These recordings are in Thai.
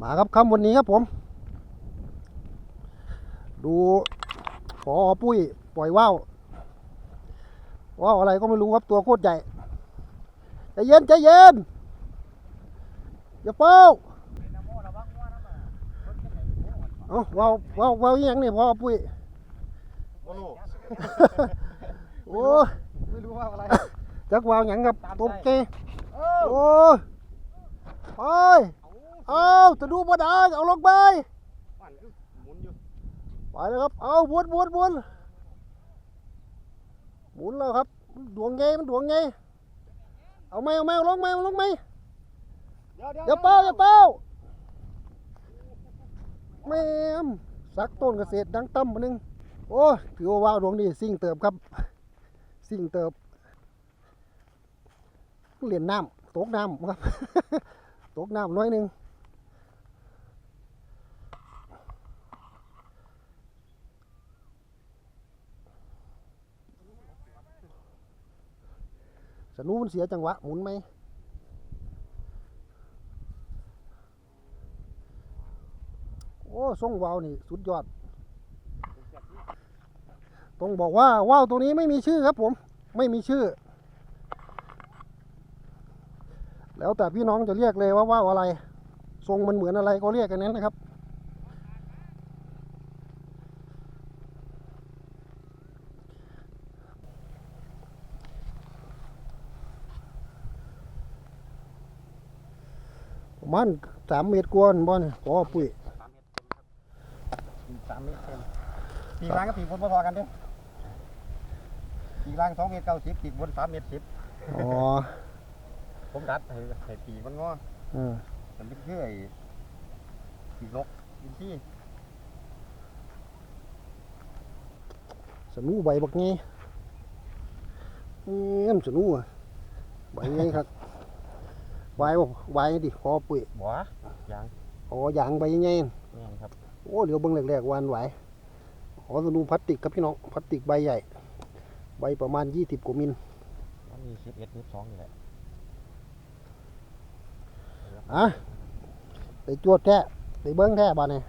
มาครับค่ำวันนี้ครับผม ดูพอปุ้ยปล่อยว่าวว่าวอะไรก็ไม่รู้ครับตัวโคตรใหญ่ใจเย็นใจเย็นอย่าเฝ้าเอาว่าวว่าวว่าวอิหยังนี่พอปุ้ยโอ้โหโอ้ยไม่รู้ว่าอะไรจักว่าวหยังครับตามใจตกเกเออโอ้ยไป เอาจะดูบ่ได้เอาลงไปมันคือหมุนอยู่ไปแล้วครับ เอาวนวนวนหมุนแล้วครับ ดวงไงมันดวงไงเอาไหมเอาไหมเอาลงไหมเอาลงไหมเดี๋ยวเดี๋ยวอย่าเป้าอย่าเป้าแม่มสักต้นเกษตรดังตั้มมานึงโอ้ยถือว่าว้าวดวงนี้สิ่งเติบครับ สิ่งเติบเหรียญน้ำตกน้ำครับ ตกน้ำน้อยหนึง สนุมันเสียจังหวะ หมุนไหมโอ้ทรงวาวนี่ สุดยอด ต้องบอกว่าว่าวตัวนี้ไม่มีชื่อครับผม ไม่มีชื่อ แล้วแต่พี่น้องจะเรียกเลยว่าว่าวอะไร ทรงมันเหมือนอะไรก็เรียกกันนั้นนะครับ มันสามเมตรกว่านั่นบ่เนี่ยพอปุ๋ยสามเมตรเต็มปีกลางกับปีกบนพอๆกันเด้อปีกลางสองเมตรเก้าสิบปีกบนสามเมตรสิบอ๋อผมดัดให้ให้ปีกมันงอเออมันเป็นคือไอ้ปีกนกอินที่สนูใบบักงี้เงี้ยสนูอะใบไงครับ ใบบ่ใบดิพอปุ๋ยบัวยางอ๋อยางใบไงนี่ครับโอ้เหลียวเบิ่งแรกๆวานไหวอ๋อสนูพลาสติกครับพี่น้องพลาสติกใบใหญ่ ใบประมาณยี่สิบกว่ามิลมันมีสิบเอ็ดสิบสองนี่แหละอะไปจวดแท้ไปเบิ้งแท้บ้านนี่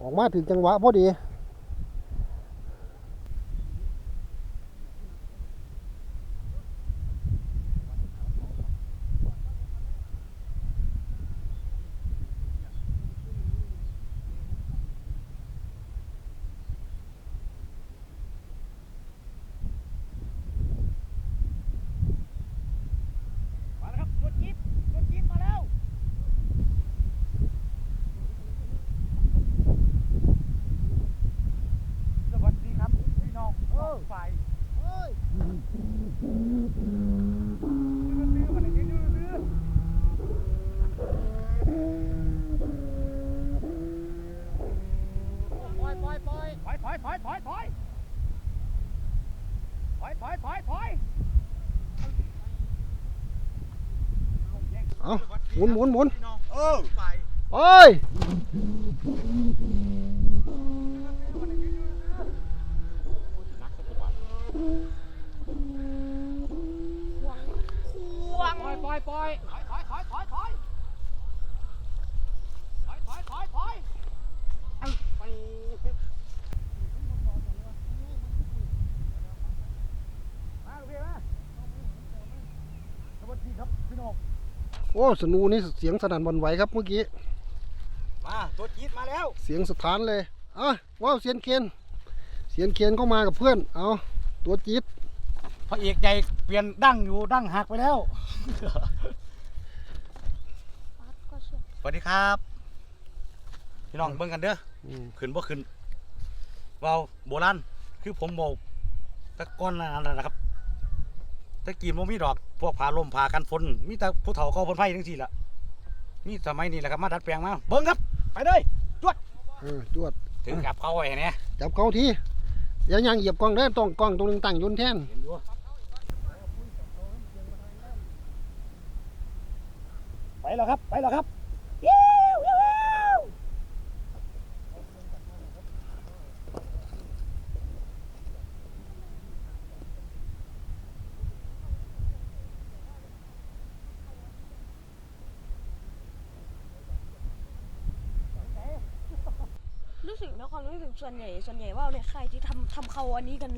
ออกมาถึงจังหวะพอดี เอาหมุนหมุนหมุนเออไปโอ้ยปล่อยปล่อยปล่อย โอ้สนูนี่เสียงสนั่นหวันไหวครับเมื่อกี้ มาตัวจี๊ดมาแล้ว เสียงสถานเลยอะว้าวเสียนเคนเสียนเคนก็มากับเพื่อน เอาตัวจี๊ดพระเอกใหญ่เปลี่ยนดั้งอยู่ดั้งหักไปแล้ว สวัสดีครับ พี่น้องเบิ่งกันเด้ออืมขึ้นบ่ขึ้นว่าวโบราณคือผมบอกตะก้อนนั่นนะครับ ตะกี้บ่มีดอกพวกผาลมผากันฝนมีแต่ผู้เฒ่าเขาเพิ่นไผจังซี่ล่ะมีสมัยนี้แหละครับมาดัดแปลงมาเบิ่งครับ ไปเลยจวดเออจวดถึงกับเขาไว้เนี่ยจับเขาทีอย่ายังเหยียบกล้องได้อต้องกล้องตรงนึงตั้งอยุนแท่นเห็นอยู่ไปแล้วครับ ไปแล้วครับ รู้สึกนะความรู้สึกส่วนใหญ่ส่วนใหญ่ว่าวเนี่ยใครที่ทำทำเขาอันนี้กัน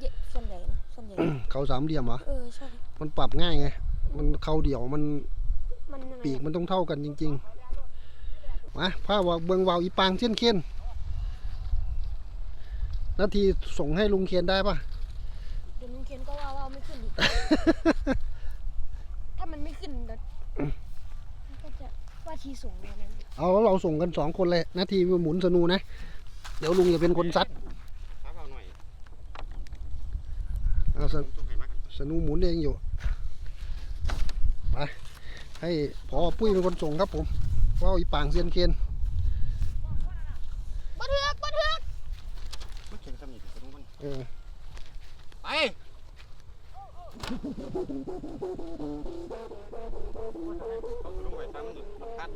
เยอะส่วนใหญ่นะส่วนใหญ่ เขาสามเหลี่ยมเหรอ เออใช่ มันปรับง่ายไง มันเขาเดี่ยวมันมันยังไงปีกมันต้องเท่ากันจริงๆ มาผ้าวาเบิงวาวอีปางเช่นเคนนาทีส่งให้ลุงเคนได้ปะ เดี๋ยวลุงเคนก็ว่าว่าวไม่ขึ้นอีก ถ้ามันไม่ขึ้นเดี๋ยวมันก็จะว่าทีสูงกว่านั้น เอาเราส่งกันสองคนเลยนาทีหมุนสนูนะ เดี๋ยวลุงจะเป็นคนซัดครับเอาหน่อยเอาสต้องให้มากสนูหมุนเองอยู่ไปให้พอปุ้ยเป็นคนส่งครับผมว่าวอีปางเซียนเคนบันเทือกบันเทือกมันเก่งสมิธสนุกมันเออไป เขาสนุกไว้ตั้งอยู่พัน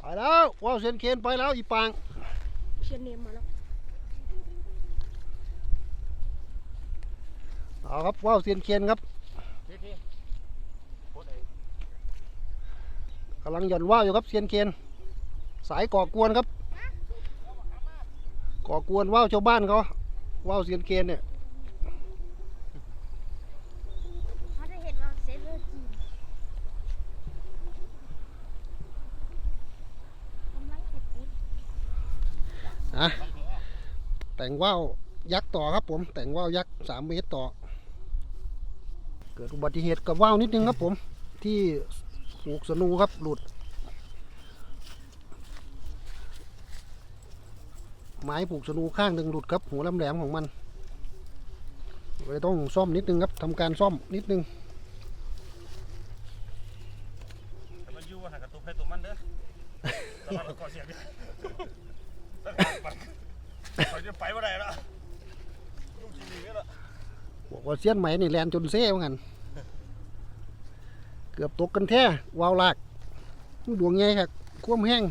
ไปแล้วว่าวเซียนเคนไปแล้วอีปางเชียนเนมมาแล้ว เอาครับว่าวเซียนเคนครับพี่พี่โคตรเองกำลังหย่อนว่าวอยู่ครับเซียนเคนสายก่อกวนครับ ก่อกวนว่าวชาวบ้านเขาว่าวเซียนเคนเนี่ยเขาจะเห็นเราเซฟเวอร์จีนกำลังติดติดอะแต่งว่าวยักษ์ต่อครับผมแต่งว่าวยักษ์สามเมตรต่อ เกิดอุบัติเหตุกับว่าวนิดนึงครับผมที่ผูกสนูครับหลุด ไม้ผูกสนูข้างหนึ่งหลุดครับหัวแหลมๆของมันเลยต้องซ่อมนิดนึงครับทำการซ่อมนิดนึงแต่มันอยู่ว่าหากระตุกให้ตัวมันเด้อแต่ว่าเราก่อเสียงดิถ้าขาดไปเขาจะไปว่าไรละลูกชิ้นนี้ละ บอกว่าเสี้ยนไหมนี่แลนจนเซ่เหมือนกันเกือบตกกันแท้วาวลากดวงใหญ่ครับคว่ำแห้ง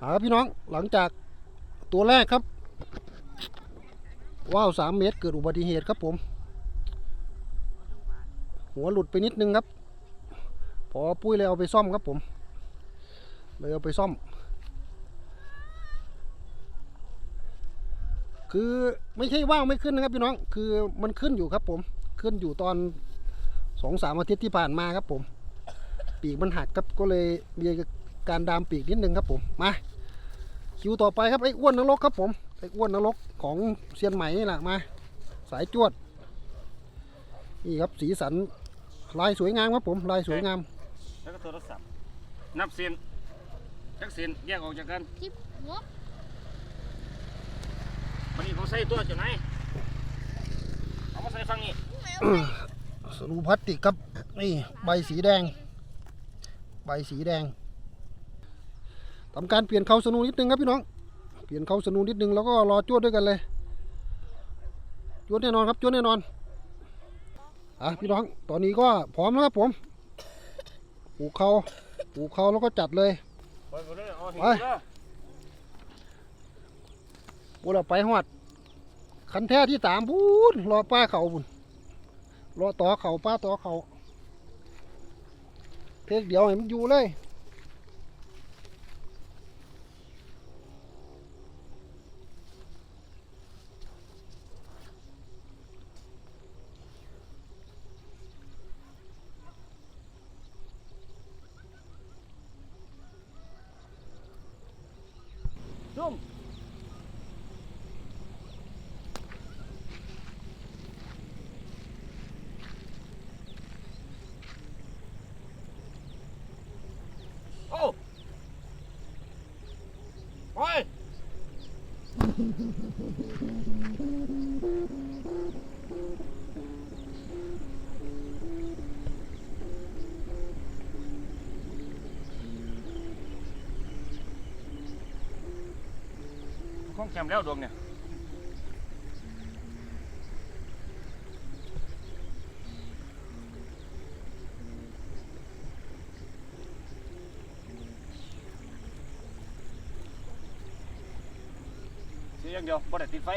ครับพี่น้องหลังจากตัวแรกครับว่าวสามเมตรเกิดอุบัติเหตุครับผม หัวหลุดไปนิดนึงครับ พอปุ้ยเลยเอาไปซ่อมครับผม เลยเอาไปซ่อม คือไม่ใช่ว่าวไม่ขึ้นนะครับพี่น้อง คือมันขึ้นอยู่ครับผมขึ้นอยู่ตอนสองสามอาทิตย์ที่ผ่านมาครับผม ปีกมันหักครับก็เลยมีการดามปีกนิดนึงครับผมมาคิวต่อไปครับไอ้อ้วนนรกครับผมไอ้อ้วนนรกของเซียนไหมนี่แหละมา สายจวดนี่ครับสีสันลายสวยงามครับผมลายสวยงาม แล้วก็โทรศัพท์นับเส้น จักเส้นแยกออกจากกันทิปหัววันนี้เขาใส่ตัวจะไหนเอามาใส่ฟังนี่สรูพลาสติกครับนี่ใบสีแดง ใบสีแดงทำการเปลี่ยนเขาสนูนิดนึงครับพี่น้อง เปลี่ยนเขาสนูนิดนึงแล้วก็รอจวดด้วยกันเลยจวดแน่นอนครับจวดแน่นอนอะพี่น้องตอนนี้ก็พร้อมแล้วครับผมปลูกเขาปลูกเขาแล้วก็จัดเลย ไปก็ได้เอาหินไปก็ปูเราไปหอดคันแท้ที่สามพูนรอป้าเขาบุญรอต่อเขาป้าต่อเขาเทกเดียวให้มันอยู่เลย ซุ่มโอ้ไป ข้องแคมแล้วดวงเนี่ย อย่างเดียวบ่ได้ติดไฟ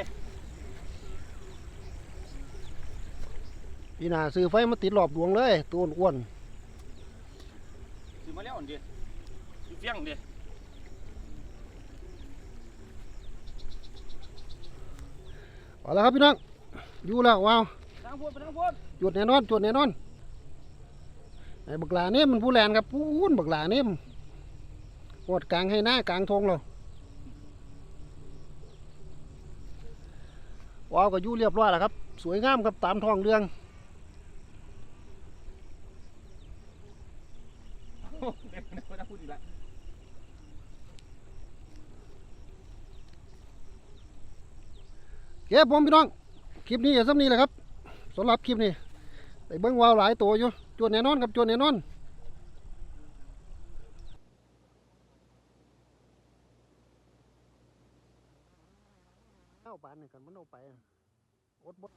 พี่นาซื้อไฟมาติดรอบดวงเลยตัวอ้วนซื้อมาแล้วอันเดียวซื้อเฟี้ยงเดียวเอาละครับพี่น้องอยู่แล้วว้าวทางพูดไปทางพูดหยุดแน่นอนหยุดแน่นอนไอ้บักลาเนี่ยมันผู้แลนครับพูนบักลาเนี่ยหดกลางให้หน้ากลางทงเรา ว้าวก็ยู่เรียบร้อยแล้วครับ สวยงามครับตามท้องเรื่องเดี๋ยวไปทางพูดอีกแล้วเก็บผมพี่น้อง คลิปนี้อย่าซ้ำนี้แหละครับสำหรับคลิปนี้ไปเบิ้งวาวหลายตัวอยู่จวนแน่นอนครับจวนแน่นอนเอาปา นี่กันมันเอาไปอดบด